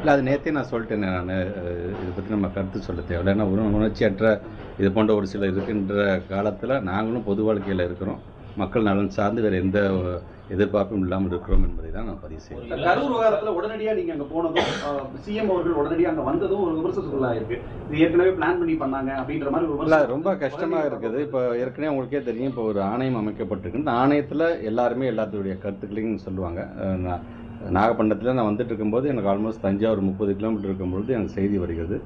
இல்லை அது நேற்றே நான் சொல்லிட்டேன் நான் இதை பற்றி நம்ம கருத்து சொல்ல தேவையில்லை ஏன்னா உண உணர்ச்சியற்ற இது போன்ற ஒரு சில இருக்கின்ற காலத்தில் நாங்களும் பொது வாழ்க்கையில் இருக்கிறோம். மக்கள் நலன் சார்ந்து வேறு எந்த எதிர்பார்ப்பும் இல்லாமல் இருக்கிறோம் என்பதை தான் நான் பதிவு செய்கிறேன் கரூர் விவகாரத்துல உடனடியா நீங்க அங்க போனதும் சிஎம் அவர்கள் உடனடியா அங்க வந்ததும் ஒரு விமர்சனத்துக்குள்ளா இருக்கு. இது ஏற்கனவே பிளான் பண்ணி பண்ணாங்க அப்படின்ற மாதிரி ஒரு ரொம்ப கஷ்டமாக இருக்குது. இப்போ ஏற்கனவே உங்களுக்கே தெரியும் இப்போ ஒரு ஆணையம் அமைக்கப்பட்டிருக்கு. இந்த ஆணையத்தில் எல்லாருமே எல்லாத்துடைய கருத்துக்களையும் சொல்லுவாங்க. நாகப்பட்டினத்தில் நான் வந்துட்டு இருக்கும்போது எனக்கு ஆல்மோஸ்ட் தஞ்சாவூர் முப்பது கிலோமீட்டர் இருக்கும்பொழுது எனக்கு செய்தி வருகிறது.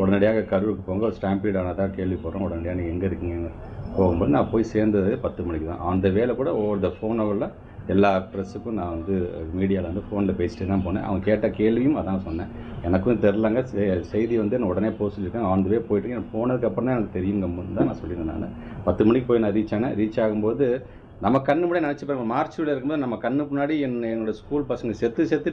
உடனடியாக கரூருக்கு போங்க. ஒரு ஸ்டாம்பீட் ஆனதாக கேள்விப்படுறோம். உடனடியாக நீங்கள் எங்கே இருக்கீங்க போகும்போது நான் போய் சேர்ந்தது பத்து மணிக்கு தான். அந்த வேலை கூட ஒவ்வொரு த ஃபோன் ஹவரில் எல்லா ப்ரெஸ்ஸுக்கும் நான் வந்து மீடியாவில் வந்து ஃபோனில் பேசிட்டு தான் போனேன். அவங்க கேட்ட கேள்வியும் அதான் சொன்னேன். எனக்கும் தெரிலங்க. செ- செய்தி வந்து நான் உடனே போக சொல்லியிருக்கேன் ஆன் வே போயிட்டு எனக்கு போனதுக்கப்புறம் தான் எனக்கு தெரியுங்க. தான் நான் சொல்லியிருந்தேன் நான். பத்து மணிக்கு போய் நான் ரீச் ஆனேன். ரீச் ஆகும்போது நம்ம கண்ணு முன்னாடி நினச்சி பாருங்க. மார்ச்சில் இருக்கும்போது நம்ம கண்ணு முன்னாடி என் என்னோடய ஸ்கூல் பசங்க செத்து செத்து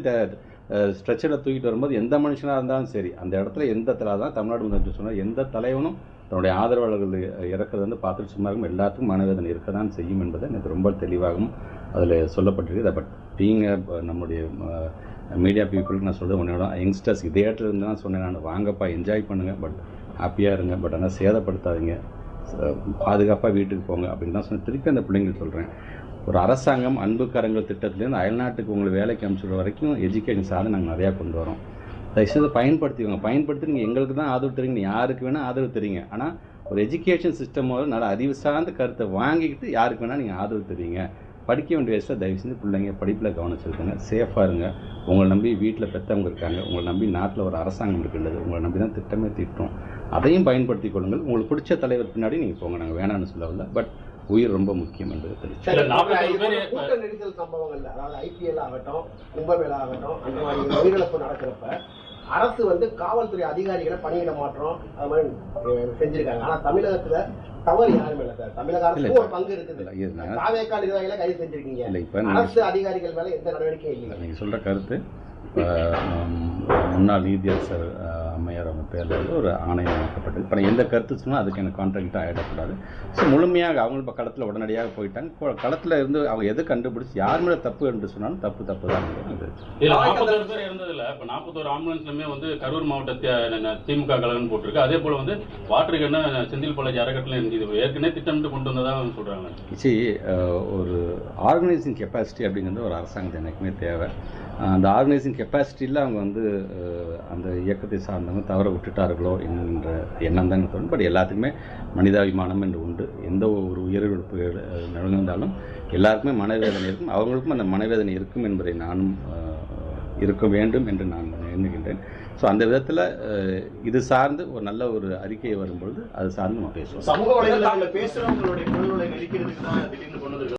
ஸ்ட்ரெச்சரில் தூக்கிட்டு வரும்போது எந்த மனுஷனாக இருந்தாலும் சரி அந்த இடத்துல எந்த தலை தான் தமிழ்நாடு முதலமைச்சர் சொன்னார் எந்த தலைவனும் தன்னுடைய ஆதரவாளர்கள் இறக்கிறது வந்து பார்த்துட்டு சும்மா இருக்கும் எல்லாத்துக்கும் மனவேதனை இருக்க தான் செய்யும் என்பதை எனக்கு ரொம்ப தெளிவாகவும் அதில் சொல்லப்பட்டிருக்கு பட் பீங்க நம்முடைய மீடியா பீப்புளுக்கு நான் சொல்கிறது உன்னோட யங்ஸ்டர்ஸ் இதே இடத்துல இருந்து தான் சொன்னேன் நான் வாங்கப்பா என்ஜாய் பண்ணுங்கள் பட் ஹாப்பியாக இருங்க பட் ஆனால் சேதப்படுத்தாதீங்க. பாதுகாப்பாக வீட்டுக்கு போங்க அப்படின்னு தான் சொன்னேன். திருப்பி அந்த பிள்ளைங்களுக்கு சொல்கிறேன் ஒரு அரசாங்கம் அன்பு கரங்கள் திட்டத்துலேருந்து அயல்நாட்டுக்கு உங்களை வேலைக்கு அனுப்பிச்சுடுற வரைக்கும் எஜுகேஷன் சார்ந்து நாங்கள் நிறையா கொண்டு வரோம். தயவுசெய்து பயன்படுத்திக்கோங்க. பயன்படுத்தி நீங்கள் எங்களுக்கு தான் ஆதரவு தரீங்க யாருக்கு வேணால் ஆதரவு தரீங்க ஆனால் ஒரு எஜுகேஷன் சிஸ்டம் நல்ல அறிவு சார்ந்த கருத்தை வாங்கிக்கிட்டு யாருக்கு வேணால் நீங்கள் ஆதரவு தரீங்க படிக்க வேண்டிய வயசில் தயவு செஞ்சு பிள்ளைங்க படிப்பில் கவனம் செலுத்துங்க. சேஃபாக இருங்க. உங்களை நம்பி வீட்டில் பெற்றவங்க இருக்காங்க. உங்களை நம்பி நாட்டில் ஒரு அரசாங்கம் இருக்கின்றது உங்களை நம்பி தான் திட்டமே தீட்டும். அதையும் பயன்படுத்திக் கொள்ளுங்கள். உங்களுக்கு பிடிச்ச தலைவர் பின்னாடி நீங்கள் போங்க. நாங்கள் வேணாம்னு சொல்லவில்லை பட் உயிர் ரொம்ப முக்கியம் என்பது கூட்ட நெரிசல் சம்பவங்கள்ல அதாவது ஐபிஎல் ஆகட்டும் கும்பமேளா ஆகட்டும் அந்த மாதிரி உயிரிழப்பு நடக்கிறப்ப அரசு வந்து காவல்துறை அதிகாரிகளை பணியிட மாற்றம். அது மாதிரி செஞ்சிருக்காங்க. ஆனா தமிழகத்துல தவறு யாருமே இல்லை சார். தமிழக அரசுக்கு இல்ல. ஒரு பங்கு இருக்குது. காவேக்கால் நிர்வாகிகளை கைது செஞ்சிருக்கீங்க. அரசு அதிகாரிகள் மேல எந்த நடவடிக்கையும் இல்லை நீங்கள் சொல்கிற கருத்து முன்னாள் நீதியரசர் அம்மையார் அவங்க பேரில் வந்து ஒரு ஆணையம் அமைக்கப்பட்டது. இப்போ எந்த கருத்து சொன்னால் அதுக்கு எனக்கு கான்ட்ராக்டாக ஆகிடக்கூடாது ஸோ முழுமையாக அவங்க இப்போ களத்தில் உடனடியாக போயிட்டாங்க. களத்தில் இருந்து அவங்க எது கண்டுபிடிச்சி யார் மேலே தப்பு என்று சொன்னாலும் தப்பு தப்பு தான் இருந்ததில்ல. இப்போ நாற்பத்தோரு ஆம்புலன்ஸ்லுமே வந்து கரூர் மாவட்ட தி- திமுக கழகம் போட்டிருக்கு. அதே போல வந்து வாட்டர் கண்ண செந்தில் பாலாஜி அறக்கட்டளை இருந்தது ஏற்கனவே திட்டமிட்டு கொண்டு வந்ததாக சொல்றாங்க. சி ஒரு ஆர்கனைசிங் கெப்பாசிட்டி அப்படிங்கிறது ஒரு அரசாங்கத்தை எனக்குமே தேவை. அந்த ஆர்கனைசிங் கெப்பாசிட்டியில் அவங்க வந்து அந்த இயக்கத்தை சார்ந்தவங்க தவற விட்டுட்டார்களோ என்கின்ற எண்ணம் தான் தோணும். பட் எல்லாத்துக்குமே மனிதாபிமானம் என்று உண்டு. எந்த ஒரு உயிரிழப்பு அஹ், எல்லாருக்குமே மனவேதனை இருக்கும். அவங்களுக்கும் அந்த மனவேதனை இருக்கும் என்பதை நானும் இருக்க வேண்டும் என்று நான் எண்ணுகின்றேன். ஸோ அந்த விதத்தில் இது சார்ந்து ஒரு நல்ல ஒரு அறிக்கை வரும்பொழுது அது சார்ந்து நம்ம பேசுவோம். சமூக வலைதளங்களில் பேசுகிறவங்களுடைய தான்